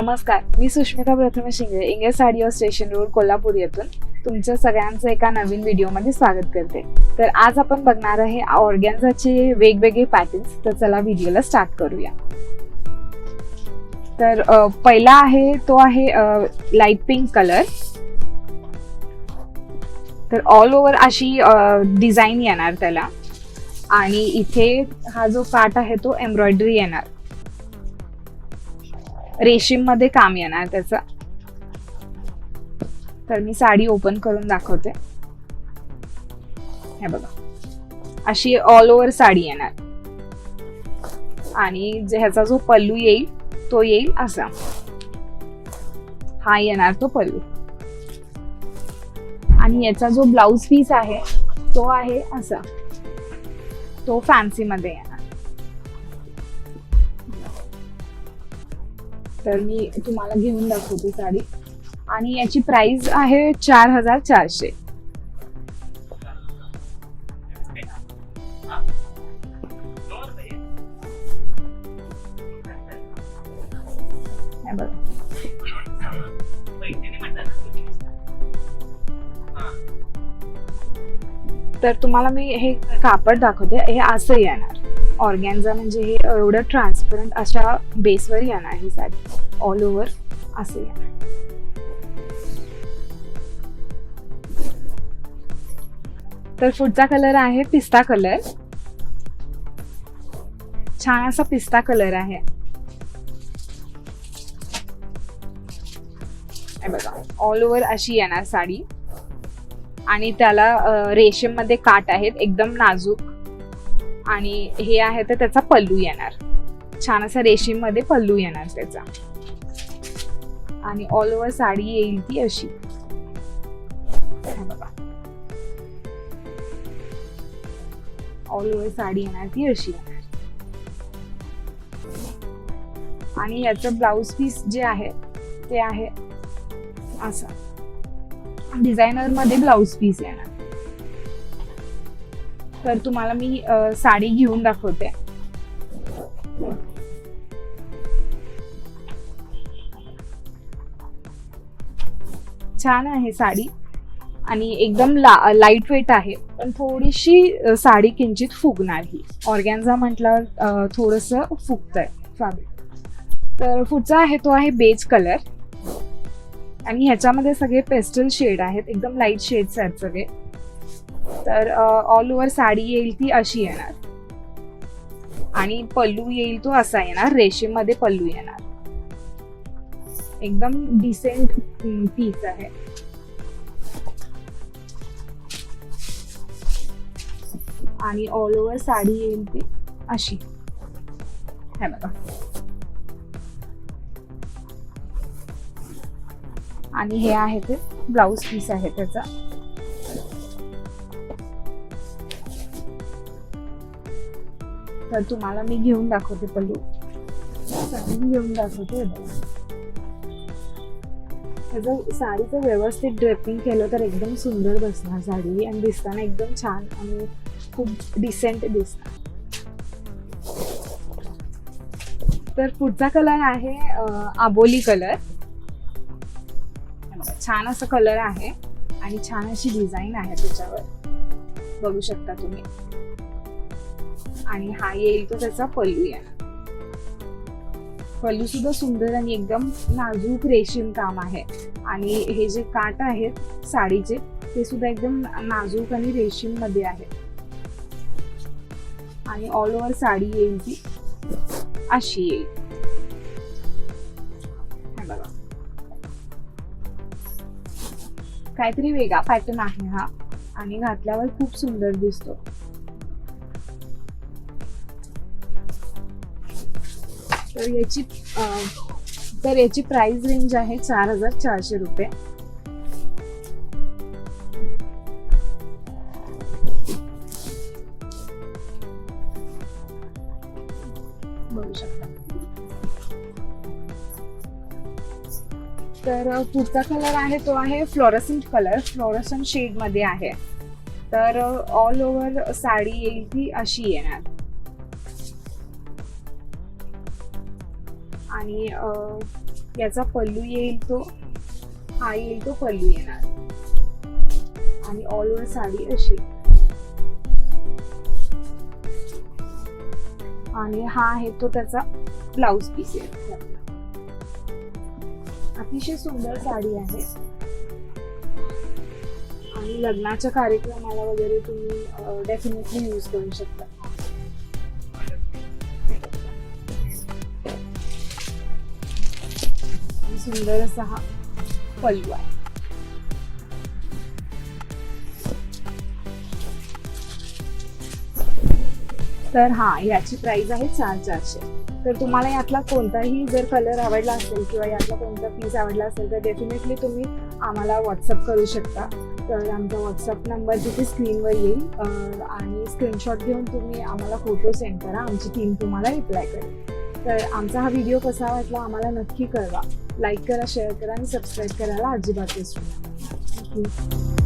नमस्कार मी सुष्मिता प्रथम शिंगे इंग्रज साडी स्टेशन रोड कोल्हापूर येथून तुमच्या सगळ्यांचं एका नवीन व्हिडिओमध्ये स्वागत करते. तर आज आपण बघणार आहे ऑर्गॅन्झाचे वेगवेगळे पॅटर्न्स तर चला व्हिडिओला स्टार्ट करूया. तर पहिला आहे तो आहे लाइट पिंक कलर तर ऑल ओव्हर अशी डिझाईन येणार त्याला. आणि इथे हा जो काट आहे तो एम्ब्रॉयडरी येणार. रेशीममध्ये काम येणार त्याचा. तर मी साडी ओपन करून दाखवते. हे बघा. अशी ऑल ओव्हर साडी येणार. आणि जे ह्याचा जो पल्लू येईल तो येईल असा. हा येणार तो पल्लू. आणि याचा जो ब्लाउज पीस आहे तो आहे असा. तो फॅन्सी मध्ये तर मी तुम्हाला घेऊन दाखवते साडी. आणि याची प्राइस आहे चार हजार चारशे तर तुम्हाला मी हे कापड दाखवते. हे असं येणार. ऑर्गॅन्झा म्हणजे हे एवढं ट्रान्सपरंट अशा बेसवर येणार ही साडी ऑल ओव्हर असं येणार. तर पुढचा कलर आहे पिस्ता कलर छान असा पिस्ता कलर आहे. बघा ऑल ओव्हर अशी येणार साडी. आणि त्याला रेशीममध्ये काट आहेत एकदम नाजूक. आणि हे आहे तर त्याचा पल्लू येणार. छान असा रेशीममध्ये पल्लू येणार त्याचा. आणि ऑल ओव्हर साडी येईल ती अशी. बघा. ऑल ओव्हर साडी येणार ती अशी येणार. आणि याचं ब्लाउज पीस जे आहे ते आहे असं. डिझायनरमध्ये ब्लाउज पीस येणार. तर तुम्हाला मी साडी घेऊन दाखवते. छान आहे साडी. आणि एकदम ला लाइट वेट आहे. पण थोडीशी साडी किंचित फुगणार ही. ऑर्गॅन्झा म्हटल्यावर थोडस फुगतंय फॅब्रिक तर पुढचा आहे तो आहे बेज कलर आणि ह्याच्यामध्ये सगळे पेस्टल शेड आहेत. एकदम लाइट शेड्स आहेत सगळे. तर ऑल ओव्हर साडी येईल ती अशी येणार. आणि पल्लू येईल तो असा येणार रेशीममध्ये पल्लू येणार. एकदम डिसेंट पीस आहे. आणि ऑल ओव्हर साडी येईल ती अशी. हे बघा. आणि हे आहे ते ब्लाऊज पीस आहे त्याचा. तर तुम्हाला मी घेऊन दाखवते पल्लू. घेऊन दाखवते हे त्याचं साडीचं व्यवस्थित ड्रेपिंग केलं तर एकदम सुंदर बसणार साडी आणि दिसताना एकदम छान आणि खूप डिसेंट दिसणार. तर पुढचा कलर आहे आबोली कलर छान असं कलर आहे आणि छान अशी डिझाईन आहे त्याच्यावर. बघू शकता तुम्ही. आणि हा येईल तो त्याचा पल्लू येणार पल्लू सुद्धा सुंदर आणि एकदम नाजूक रेशीम काम आहे. आणि हे जे काट आहेत साडीचे ते सुद्धा एकदम नाजूक आणि रेशीममध्ये आहे. आणि ऑल ओव्हर साडी येईल ती. अशी येईल. बघा. काहीतरी वेगळा पॅटर्न आहे हा. आणि घातल्यावर खूप सुंदर दिसतो. तर याची तर याची प्राइस रेंज आहे चार हजार चारशे रुपये. बघू शकता. तर पुढचा कलर आहे तो आहे फ्लोरसंट कलर फ्लोरसंट शेडमध्ये आहे. तर ऑल ओव्हर साडी येईल ती अशी येणार. आणि याचा पल्लू येईल तो हा येईल तो पल्लू येणार. आणि ऑल ओव्हर साडी अशी. आणि हा आहे तो त्याचा ब्लाउज पीस आहे. अतिशय सुंदर साडी आहे. आणि लग्नाच्या कार्यक्रमाला वगैरे तुम्ही डेफिनेटली यूज करू शकता. सुंदर असा हा पल्लू आहे. तर हा याची प्राइस आहे चार चारशे. तर तुम्हाला यातला कोणताही जर कलर आवडला असेल किंवा यातला कोणता पीस आवडला असेल तर डेफिनेटली तुम्ही आम्हाला व्हॉट्सअप करू शकता. तर आमचा व्हॉट्सअप नंबर तिथे स्क्रीनवर येईल आणि स्क्रीनशॉट घेऊन तुम्ही आम्हाला फोटो सेंड करा. आमची टीम तुम्हाला रिप्लाय करेल. तर आमचा हा व्हिडिओ कसा वाटला आम्हाला नक्की कळवा. लाईक करा शेअर करा आणि सबस्क्राईब करायला अजिबात विसरू नका. थँक्यू